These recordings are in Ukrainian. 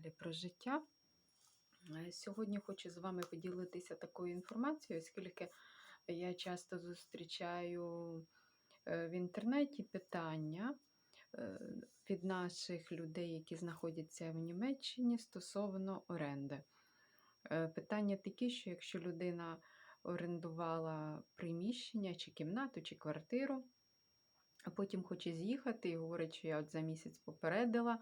каналі про життя. Е, Сьогодні хочу з вами поділитися такою інформацією, оскільки я часто зустрічаю е, в інтернеті питання е, від наших людей, які знаходяться в Німеччині стосовно оренди. Питання такі, що якщо людина орендувала приміщення, чи кімнату, чи квартиру, а потім хоче з'їхати і говорить, що я от за місяць попередила,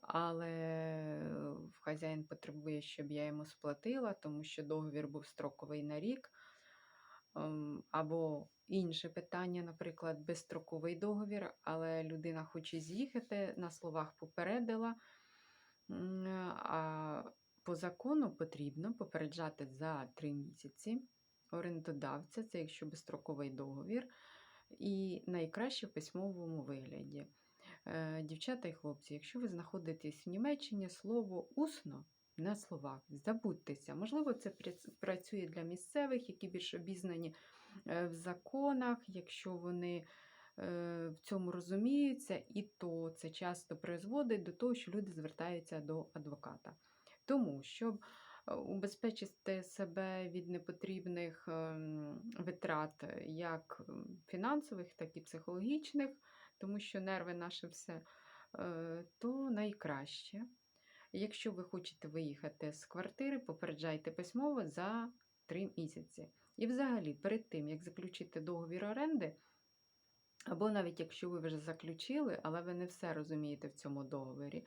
але хазяїн потребує, щоб я йому сплатила, тому що договір був строковий на рік. Ем, Або інше питання, наприклад, безстроковий договір, але людина хоче з'їхати, на словах попередила. А по закону потрібно попереджати за три місяці орендодавця, це якщо безстроковий договір, і найкраще в письмовому вигляді. Е, Дівчата і хлопці, якщо ви знаходитесь в Німеччині, слово усно на словах, забудьтеся. Можливо, це працює для місцевих, які більш обізнані е, в законах, якщо вони е, в цьому розуміються, і то це часто призводить до того, що люди звертаються до адвоката. Тому, щоб убезпечити себе від непотрібних ем, витрат, як фінансових, так і психологічних, тому що нерви наше все, е, то найкраще. Якщо ви хочете виїхати з квартири, попереджайте письмово за 3 місяці. І взагалі, перед тим, як заключити договір оренди, або навіть якщо ви вже заключили, але ви не все розумієте в цьому договорі,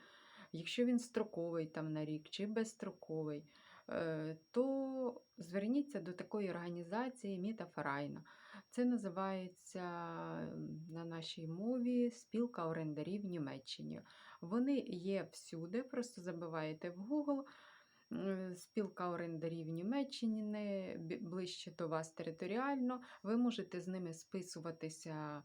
якщо він строковий там на рік чи безстроковий, е, то зверніться до такої організації Міта Фарайна. Це називається на нашій мові спілка орендарів в Німеччині. Вони є всюди, просто забиваєте в Google. Спілка орендарів бі- ближче до вас територіально. Ви можете з ними списуватися,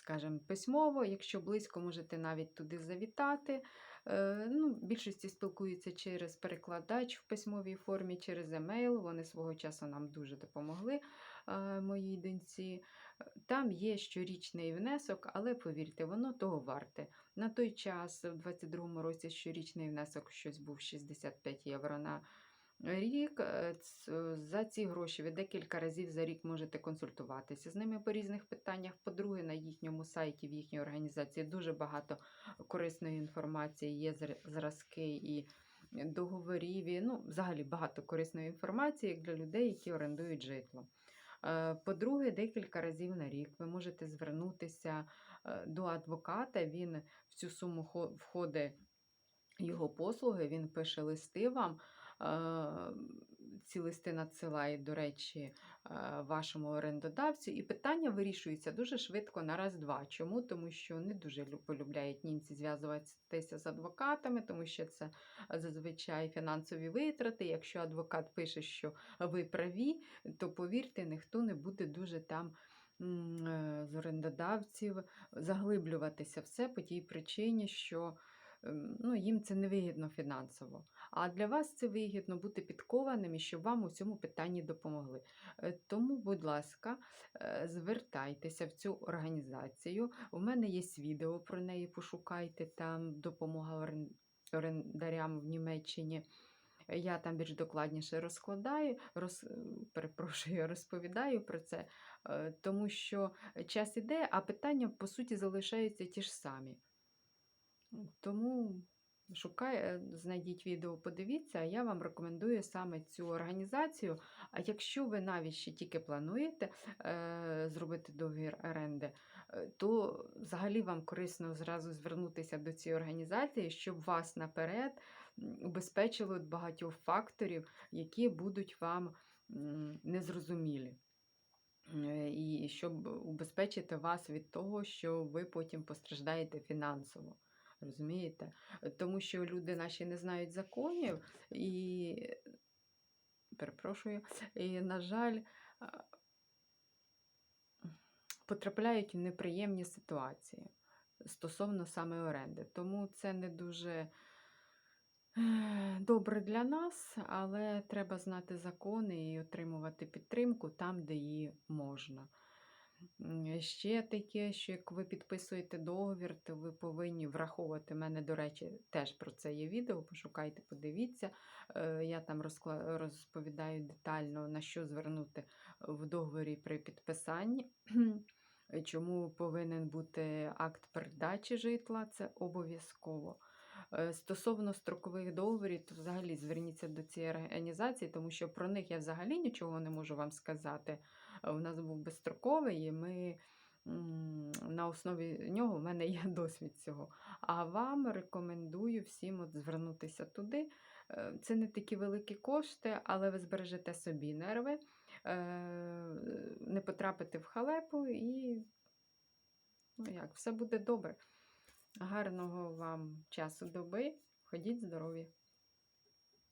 скажімо, письмово. Якщо близько, можете навіть туди завітати. Е, Ну, більшості спілкуються через перекладач в письмовій формі, через емейл. Вони свого часу нам дуже допомогли е, моїй доньці. Там є щорічний внесок, але повірте, воно того варте. На той час, в 22-му році, щорічний внесок щось був 65 євро на рік. Е, За ці гроші ви декілька разів за рік можете консультуватися з ними по різних питаннях. По-друге, на їхньому сайті, в їхній організації дуже багато корисної інформації, є зразки і договорів. і, Ну, взагалі багато корисної інформації для людей, які орендують житло. Е, По-друге, декілька разів на рік ви можете звернутися е, до адвоката. Він в цю суму входить його послуги, він пише листи вам. Е, Ці листи надсилає, до речі, е, вашому орендодавцю, і питання вирішується дуже швидко на раз-два. Чому? Тому що не дуже полюбляють німці зв'язуватися з адвокатами, тому що це зазвичай фінансові витрати. Якщо адвокат пише, що ви праві, то повірте, ніхто не буде дуже там. е, З орендодавців заглиблюватися все по тій причині, що ем, ну, їм це невигідно фінансово. А для вас це вигідно бути підкованим і щоб вам у цьому питанні допомогли. Е, Тому, будь ласка, е, звертайтеся в цю організацію. У мене є відео про неї, пошукайте там допомога орендарям в Німеччині. Я там більш докладніше розкладаю, роз, перепрошую, розповідаю про це, е, тому що час іде, а питання по суті залишаються ті ж самі. Тому шукай, знайдіть відео, подивіться, а я вам рекомендую саме цю організацію. А якщо ви навіть ще тільки плануєте е, зробити договір оренди, е, то взагалі вам корисно зразу звернутися до цієї організації, щоб вас наперед убезпечило від багатьох факторів, які будуть вам незрозумілі. Е, І щоб убезпечити вас від того, що ви потім постраждаєте фінансово. Розумієте? Тому що люди наші не знають законів і, перепрошую, і, на жаль, потрапляють в неприємні ситуації стосовно саме оренди. Тому це не дуже е, добре для нас, але треба знати закони і отримувати підтримку там, де її можна. М, Ще таке, що як ви підписуєте договір, то ви повинні враховувати. Мене, до речі, теж про це є відео. Пошукайте, подивіться. Е, Я там розповідаю детально, на що звернути в договорі при підписанні. Чому повинен бути акт передачі житла, це обов'язково. Е, Стосовно строкових договорів, то взагалі зверніться до цієї організації, тому що про них я взагалі нічого не можу вам сказати. Е, У нас був безстроковий, і ми на основі нього в мене є досвід цього. А вам рекомендую всім от звернутися туди. Е, Це не такі великі кошти, але ви збережете собі нерви, не потрапите в халепу і ну як, все буде добре. Гарного вам часу доби. Ходіть здорові!